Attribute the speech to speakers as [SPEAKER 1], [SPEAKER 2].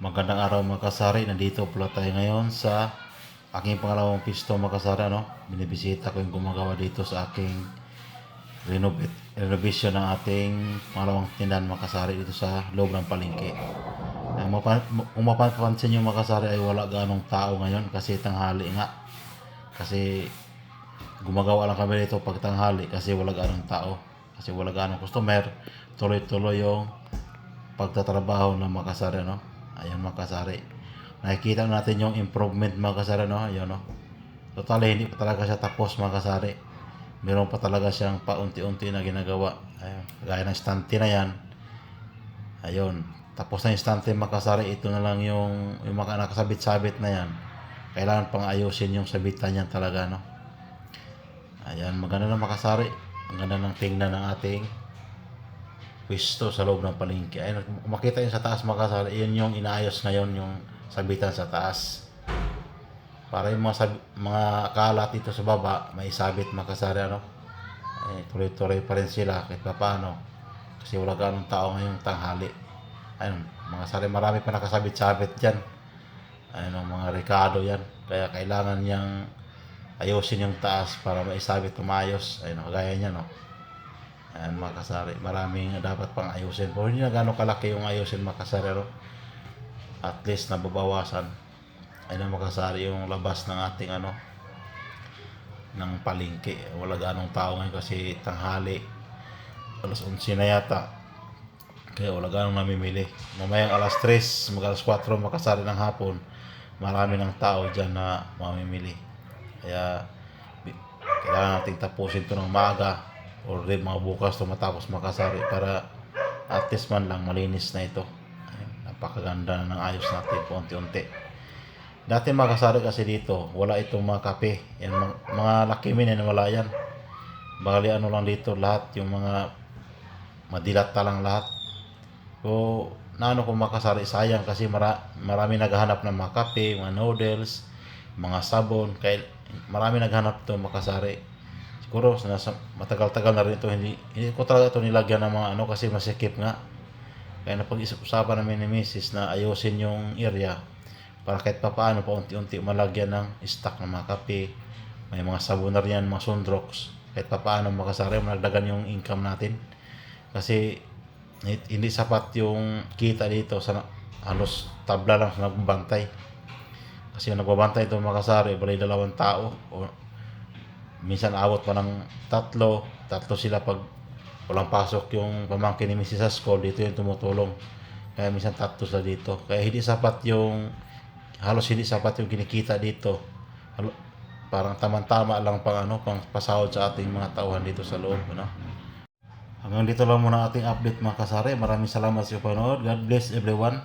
[SPEAKER 1] Magandang araw mga kasari. Nandito pala tayo ngayon sa aking pangalawang pisto mga kasari. Ano? Binibisita ko yung gumagawa dito sa aking renovate, renovation ng ating pangalawang tindahan mga kasari dito sa loob ng palengke. Kung mapapansin nyo mga kasari ay wala ganong tao ngayon kasi tanghali nga. Kasi gumagawa lang kami dito pag tanghali kasi wala ganong tao. Kasi wala ganong customer. Tuloy-tuloy yung pagtatrabaho ng mga kasari, no? Ayan mga kasari. Nakikita natin yung improvement mga kasari, no? Ayan, no? Total, hindi pa talaga siya tapos mga kasari. Meron pa talaga siyang paunti-unti na ginagawa. Ayun. Gaya ng stante na yan. Ayun. Tapos na yung stante mga kasari. Ito na lang yung, yung mga nakasabit-sabit na yan. Kailangan pang ayusin yung sabitan yan talaga, no? Ayan, maganda na makasari. Ang ganda ng tingnan ng ating pwesto sa loob ng palengke. Ayun, makita yun sa taas makasari, yun yung inaayos ngayon yung sabitan sa taas. Para yung mga, sab- mga kalat dito sa baba, may sabit makasari, ano? Eh, tuloy-tuloy pa rin sila kahit pa paano. Kasi wala ganong tao ngayong tanghali. Ayun, mga sari, marami pa nakasabit-sabit dyan. Ayun, mga rekado yan. Kaya kailangan niyang ayusin yung taas para maisabit umayos. Ayun, kagaya niya, no? Ayan, mga. Maraming dapat pang ayusin. Pero hindi na gano'ng kalaki yung ayusin, mga kasari, no? At least nababawasan. Ayun, mga yung labas ng ating, ano, ng palengke. Wala ganong tao ngayon kasi tanghali. Alas 11 na yata. Kaya wala ganong namimili. Mamayang alas 3, mag alas 4, makasari ng hapon. Marami ng tao dyan na mamimili. Kaya kailangan nating tapusin to ng maaga or rin mga bukas to matapos makasari para at least man lang malinis na ito. Ayun, napakaganda na ng ayos natin unti-unti. Dati makasari kasi dito, wala itong mga kape. Yan, mga, mga lakimin yan, wala yan. Bali ano lang dito lahat, yung mga madilata lang lahat. So, naano kung makasari, sayang kasi mara, marami naghahanap ng mga kape, mga noodles, mga sabon, kaya marami naghanap to makasari. Siguro nasa matagal-tagal na rin ito hindi hindi ko talaga ito nilagyan ng mga ano kasi masikip nga. Kaya napag-usapan namin ni Mrs. na ayusin yung area para kahit pa paano pa unti-unti malagyan ng stock ng mga kape, may mga sabon na rin yan, mga sundrox. Kahit pa paano makasari, malagdagan yung income natin. Kasi hi- hindi sapat yung kita dito sa halos tabla lang sa nagbantay. Kasi yung nagbabantay ito makasari, balay dalawang tao. O, minsan abot pa ng tatlo. Tatlo sila pag walang pasok yung pamangkin ni Mrs. sa school, dito yung tumutulong. Kaya minsan tatlo sila dito. Kaya hindi sapat yung, halos hindi sapat yung kinikita dito. Halo- parang tamang-tama lang pang ano, pang pasahod sa ating mga tauhan dito sa loob. Ano? Hanggang dito lang muna ating update mga kasari. Maraming salamat sa panood. God bless everyone.